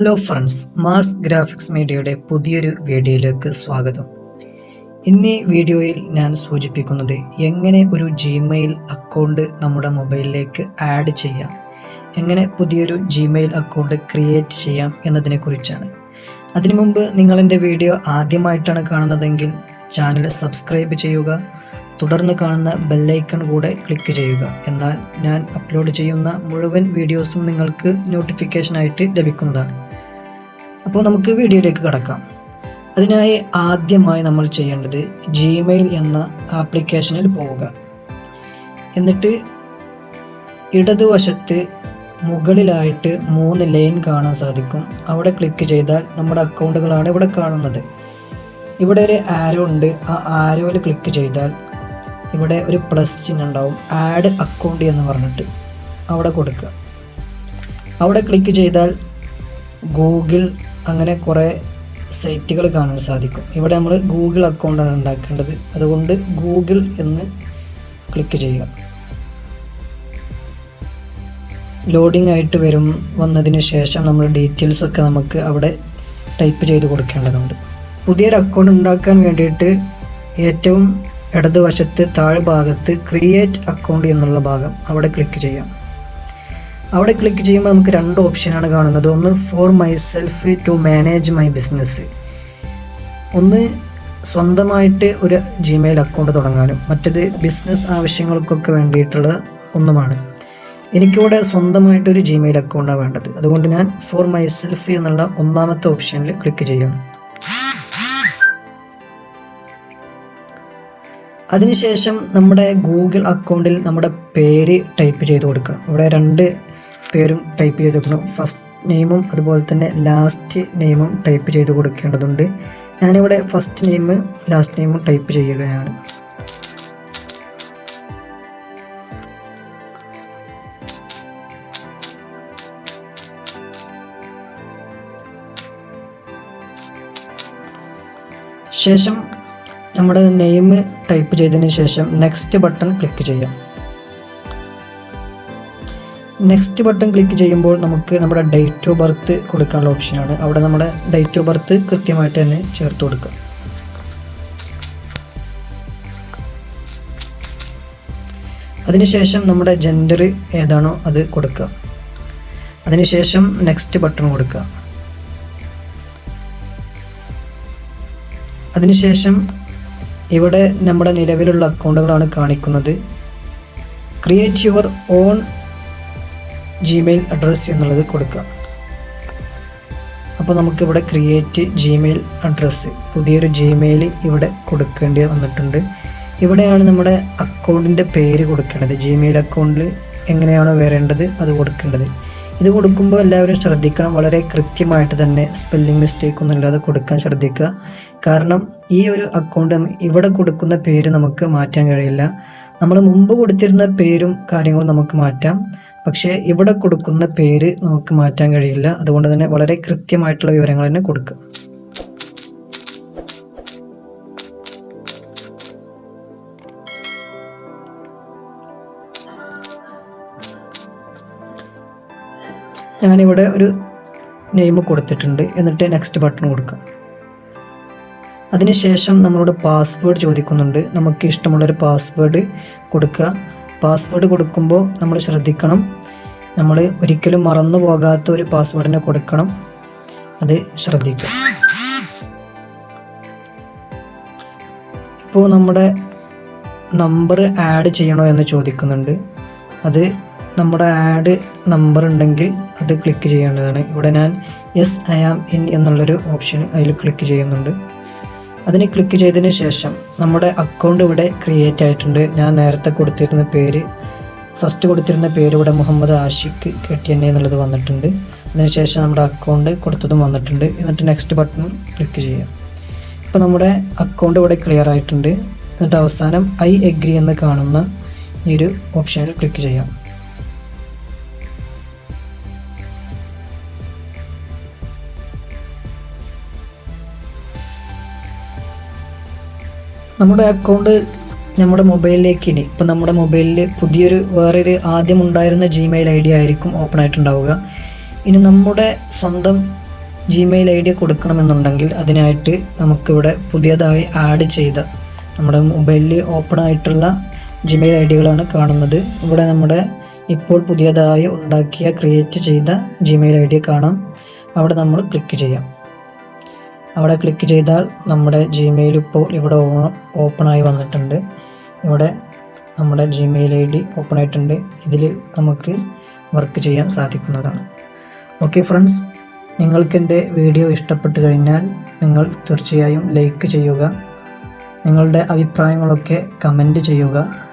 Hello friends mass graphics മീഡിയയുടെ പുതിയൊരു വീഡിയോയിലേക്ക് സ്വാഗതം. ഇന്നീ വീഡിയോയിൽ ഞാൻ സൂചിപ്പിക്കുന്നത് എങ്ങനെ ഒരു ജിമെയിൽ അക്കൗണ്ട് നമ്മുടെ മൊബൈലിലേക്ക് ആഡ് ചെയ്യാം എങ്ങനെ പുതിയൊരു ജിമെയിൽ അക്കൗണ്ട് ക്രിയേറ്റ് ചെയ്യാം എന്നതിനെക്കുറിച്ചാണ് അതിനു മുമ്പ് നിങ്ങളെന്റെ വീഡിയോ ആദ്യമായിട്ടാണ് കാണുന്നതെങ്കിൽ ചാനൽ സബ്സ്ക്രൈബ് ചെയ്യുക തുടർന്ന് കാണുന്ന ബെല്ലൈക്കൺ കൂടെ ക്ലിക്ക് ചെയ്യുക. എന്നാൽ ഞാൻ അപ്ലോഡ് ചെയ്യുന്ന മുഴുവൻ വീഡിയോസും നിങ്ങൾക്ക് നോട്ടിഫിക്കേഷനായിട്ട് ലഭിക്കുന്നതാണ്. അപ്പോൾ നമുക്ക് വീഡിയോയിലേക്ക് കടക്കാം. അതിനായി ആദ്യമായി നമ്മൾ ചെയ്യേണ്ടത് ജിമെയിൽ എന്ന ആപ്ലിക്കേഷനിൽ പോവുക. എന്നിട്ട് ഇടതുവശത്ത് മുകളിലായിട്ട് മൂന്ന് ലൈൻ കാണാൻ സാധിക്കും. അവിടെ ക്ലിക്ക് ചെയ്താൽ നമ്മുടെ അക്കൗണ്ടുകളാണ് ഇവിടെ കാണുന്നത്. ഇവിടെ ഒരു ആരോ ഉണ്ട്. ആ ആരോയിൽ ക്ലിക്ക് ചെയ്താൽ ഇവിടെ ഒരു പ്ലസ് ചിഹ്നം ഉണ്ടാവും. ആഡ് അക്കൗണ്ട് എന്ന് പറഞ്ഞിട്ട് അവിടെ കൊടുക്കുക. അവിടെ ക്ലിക്ക് ചെയ്താൽ ഗൂഗിൾ അങ്ങനെ കുറേ സൈറ്റുകൾ കാണാൻ സാധിക്കും. ഇവിടെ നമ്മൾ ഗൂഗിൾ അക്കൗണ്ടാണ് ഉണ്ടാക്കേണ്ടത്. അതുകൊണ്ട് ഗൂഗിൾ എന്ന് ക്ലിക്ക് ചെയ്യുക. ലോഡിംഗ് ആയിട്ട് വരും വന്നതിന് ശേഷം നമ്മൾ ഡീറ്റെയിൽസ് ഒക്കെ നമുക്ക് അവിടെ ടൈപ്പ് ചെയ്ത് കൊടുക്കേണ്ടതുണ്ട്. പുതിയൊരു അക്കൗണ്ട് ഉണ്ടാക്കാൻ വേണ്ടിയിട്ട് ഏറ്റവും ഇടതുവശത്ത് താഴ്ഭാഗത്ത് ക്രിയേറ്റ് അക്കൗണ്ട് എന്നുള്ള ഭാഗം അവിടെ ക്ലിക്ക് ചെയ്യാം. അവിടെ ക്ലിക്ക് ചെയ്യുമ്പോൾ നമുക്ക് രണ്ട് ഓപ്ഷനാണ് കാണുന്നത്. ഒന്ന് for myself to manage my business ഒന്ന് സ്വന്തമായിട്ട് ഒരു ജിമെയിൽ അക്കൗണ്ട് തുടങ്ങാനും. മറ്റത് ബിസിനസ് ആവശ്യങ്ങൾക്കൊക്കെ വേണ്ടിയിട്ടുള്ള ഒന്നുമാണ്. എനിക്കിവിടെ സ്വന്തമായിട്ടൊരു ജിമെയിൽ അക്കൗണ്ടാണ് വേണ്ടത്. അതുകൊണ്ട് ഞാൻ ഫോർ മൈ സെൽഫ് എന്നുള്ള ഒന്നാമത്തെ ഓപ്ഷനിൽ ക്ലിക്ക് ചെയ്യണം അതിനുശേഷം നമ്മുടെ ഗൂഗിൾ അക്കൗണ്ടിൽ നമ്മുടെ പേര് ടൈപ്പ് ചെയ്ത് കൊടുക്കുക. ഇവിടെ രണ്ട് പേരും ടൈപ്പ് ചെയ്ത് കൊടുക്കണം ഫസ്റ്റ് നെയിമും അതുപോലെ തന്നെ ലാസ്റ്റ് നെയിമും ടൈപ്പ് ചെയ്ത് കൊടുക്കേണ്ടതുണ്ട്. ഞാനിവിടെ ഫസ്റ്റ് നെയിം ലാസ്റ്റ് നെയിമും ടൈപ്പ് ചെയ്യുകയാണ്. ശേഷം നമ്മുടെ നെയിം ടൈപ്പ് ചെയ്തതിന് ശേഷം നെക്സ്റ്റ് ബട്ടൺ ക്ലിക്ക് ചെയ്യാം. നെക്സ്റ്റ് ബട്ടൺ ക്ലിക്ക് ചെയ്യുമ്പോൾ നമുക്ക് നമ്മുടെ ഡേറ്റ് ഓഫ് ബർത്ത് കൊടുക്കാനുള്ള ഓപ്ഷനാണ് അവിടെ നമ്മുടെ ഡേറ്റ് ഓഫ് ബർത്ത് കൃത്യമായിട്ട് തന്നെ ചേർത്ത് കൊടുക്കുക. അതിനുശേഷം നമ്മുടെ ജെൻഡർ ഏതാണോ അത് കൊടുക്കുക. അതിനുശേഷം നെക്സ്റ്റ് ബട്ടൺ കൊടുക്കുക. അതിനുശേഷം ഇവിടെ നമ്മുടെ നിലവിലുള്ള അക്കൗണ്ടുകളാണ് കാണിക്കുന്നത്. Create your own Gmail address എന്നുള്ളത് കൊടുക്കുക അപ്പോൾ നമുക്കിവിടെ ക്രിയേറ്റ് ജിമെയിൽ അഡ്രസ്സ് പുതിയൊരു ജിമെയിൽ ഇവിടെ കൊടുക്കേണ്ടി വന്നിട്ടുണ്ട്. ഇവിടെയാണ് നമ്മുടെ അക്കൗണ്ടിന്റെ പേര് കൊടുക്കേണ്ടത്. ജിമെയിൽ അക്കൗണ്ടിൽ എങ്ങനെയാണോ വരേണ്ടത് അത് കൊടുക്കേണ്ടത്. ഇത് കൊടുക്കുമ്പോൾ എല്ലാവരും ശ്രദ്ധിക്കണം. വളരെ കൃത്യമായിട്ട് തന്നെ സ്പെല്ലിംഗ് മിസ്റ്റേക്ക് ഒന്നും ഇല്ലാതെ കൊടുക്കാൻ ശ്രദ്ധിക്കുക. കാരണം ഈ ഒരു അക്കൗണ്ട് ഇവിടെ കൊടുക്കുന്ന പേര് നമുക്ക് മാറ്റാൻ കഴിയില്ല. നമ്മൾ മുമ്പ് കൊടുത്തിരുന്ന പേരും കാര്യങ്ങളും നമുക്ക് മാറ്റാം. പക്ഷേ ഇവിടെ കൊടുക്കുന്ന പേര് നമുക്ക് മാറ്റാൻ കഴിയില്ല. അതുകൊണ്ട് തന്നെ വളരെ കൃത്യമായിട്ടുള്ള വിവരങ്ങൾ തന്നെ കൊടുക്കുക. ഞാനിവിടെ ഒരു നെയിം കൊടുത്തിട്ടുണ്ട്. എന്നിട്ട് നെക്സ്റ്റ് ബട്ടൺ കൊടുക്കാം. അതിനുശേഷം നമ്മളോട് പാസ്വേഡ് ചോദിക്കുന്നുണ്ട്. നമുക്ക് ഇഷ്ടമുള്ളൊരു പാസ്വേഡ് കൊടുക്കുക. പാസ്വേഡ് കൊടുക്കുമ്പോൾ നമ്മൾ ശ്രദ്ധിക്കണം. നമ്മൾ ഒരിക്കലും മറന്നു പോകാത്ത ഒരു പാസ്വേഡിനെ കൊടുക്കണം. അത് ശ്രദ്ധിക്കുക. ഇപ്പോൾ നമ്മുടെ നമ്പർ ആഡ് ചെയ്യണോ എന്ന് ചോദിക്കുന്നുണ്ട്. അത് നമ്മുടെ ആഡ് നമ്പർ ഉണ്ടെങ്കിൽ അത് ക്ലിക്ക് ചെയ്യേണ്ടതാണ്. ഇവിടെ ഞാൻ എസ് ഐ ആം ഇൻ എന്നുള്ളൊരു ഓപ്ഷൻ അതിൽ ക്ലിക്ക് ചെയ്യുന്നുണ്ട്. അതിന് ക്ലിക്ക് ചെയ്തതിന് ശേഷം നമ്മുടെ അക്കൗണ്ട് ഇവിടെ ക്രിയേറ്റ് ആയിട്ടുണ്ട്. ഞാൻ നേരത്തെ കൊടുത്തിരുന്ന പേര് ഫസ്റ്റ് കൊടുത്തിരുന്ന പേര് ഇവിടെ മുഹമ്മദ് ആഷിഖ് കെ എന്നുള്ളത് വന്നിട്ടുണ്ട്. അതിനുശേഷം നമ്മുടെ അക്കൗണ്ട് കൊടുത്തതും വന്നിട്ടുണ്ട്. എന്നിട്ട് നെക്സ്റ്റ് ബട്ടൺ ക്ലിക്ക് ചെയ്യാം. ഇപ്പോൾ നമ്മുടെ അക്കൗണ്ട് ഇവിടെ ക്ലിയർ ആയിട്ടുണ്ട്. എന്നിട്ട് അവസാനം ഐ എഗ്രി എന്ന് കാണുന്ന ഈ ഒരു ഓപ്ഷനിൽ ക്ലിക്ക് ചെയ്യാം. നമ്മുടെ അക്കൗണ്ട് നമ്മുടെ മൊബൈലിലേക്ക് ഇനി ഇപ്പം നമ്മുടെ മൊബൈലിൽ പുതിയൊരു വേറൊരു ആദ്യം ഉണ്ടായിരുന്ന ജിമെയിൽ ഐ ഡി ആയിരിക്കും ഓപ്പൺ ആയിട്ടുണ്ടാവുക. ഇനി നമ്മുടെ സ്വന്തം ജിമെയിൽ ഐ ഡി കൊടുക്കണമെന്നുണ്ടെങ്കിൽ അതിനായിട്ട് നമുക്കിവിടെ പുതിയതായി ആഡ് ചെയ്ത നമ്മുടെ മൊബൈലിൽ ഓപ്പൺ ആയിട്ടുള്ള ജിമെയിൽ ഐ ഡികളാണ് കാണുന്നത്. ഇവിടെ നമ്മുടെ ഇപ്പോൾ പുതിയതായി ഉണ്ടാക്കിയ ക്രിയേറ്റ് ചെയ്ത ജിമെയിൽ ഐ ഡി കാണാം. അവിടെ നമ്മൾ ക്ലിക്ക് ചെയ്യാം. അവിടെ ക്ലിക്ക് ചെയ്താൽ നമ്മുടെ ജിമെയിൽ ഇപ്പോൾ ഇവിടെ ഓപ്പണായി വന്നിട്ടുണ്ട്. ഇവിടെ നമ്മുടെ ജിമെയിൽ ഐ ഡി ഓപ്പൺ ആയിട്ടുണ്ട്. ഇതിൽ നമുക്ക് വർക്ക് ചെയ്യാൻ സാധിക്കുന്നതാണ്. ഓക്കെ ഫ്രണ്ട്സ് നിങ്ങൾക്ക് എന്റെ വീഡിയോ ഇഷ്ടപ്പെട്ട് കഴിഞ്ഞാൽ നിങ്ങൾ തീർച്ചയായും ലൈക്ക് ചെയ്യുക. നിങ്ങളുടെ അഭിപ്രായങ്ങളൊക്കെ കമന്റ് ചെയ്യുക.